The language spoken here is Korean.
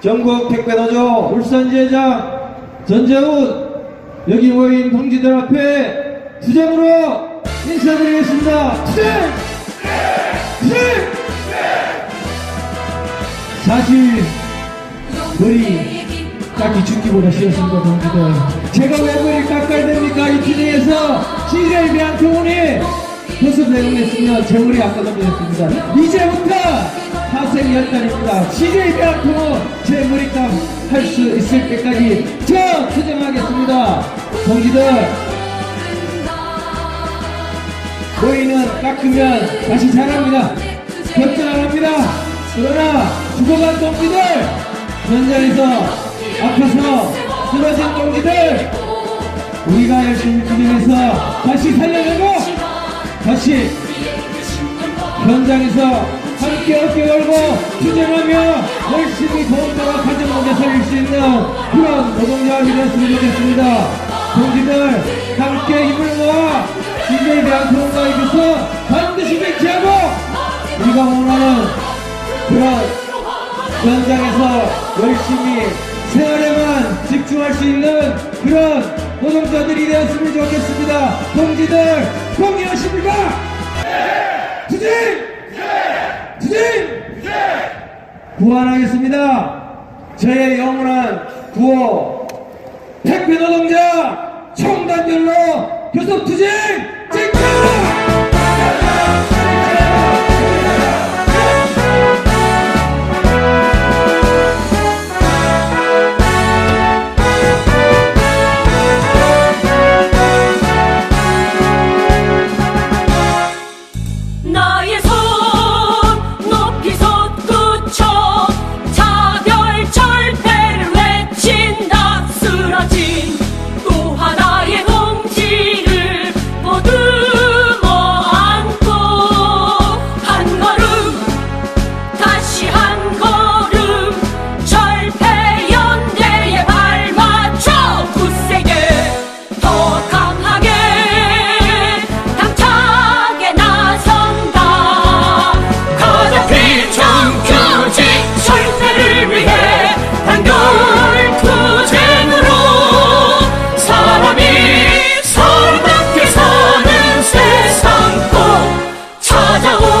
전국 택배노조 울산지회장 전재훈 여기 모인 동지들 앞에 투쟁으로 인사드리겠습니다. 투쟁! 투쟁! 사실 머리 깎기 죽기보다 싫었습니다 동지들 제가 왜 머리 깎아야 됩니까 이 투쟁에서 CJ 비앙토운이 교섭 내용냈으면 제 머리 안 깎아드렸습니다 이제부터 파생 열달입니다 CJ 비앙토운 제 머리값 할수 있을 때까지 저 투쟁하겠습니다 동지들 모이는 깎으면 다시 자랍니다. 걱정 안 합니다. 그러나 죽어간 동지들, 현장에서 아파서 쓰러진 동지들, 우리가 열심히 투쟁해서 다시 살려내고, 다시 현장에서 함께 어깨 걸고 투쟁하며 열심히 더욱더 가정 문제 살릴 수 있는 그런 노동자가 되었으면 좋겠습니다. 동지들 함께 힘을 모아 시대에 대한 통과에 대해서 반드시 맹치하고 우리가 원하는 그런 현장에서 열심히 생활에만 집중할 수 있는 그런 노동자들이 되었으면 좋겠습니다. 동지들 동의하십니까? 투쟁! 투쟁! 구원하겠습니다. 저의 영원한 구호 택배 노동자 총단결로 교섭 투쟁 Oh.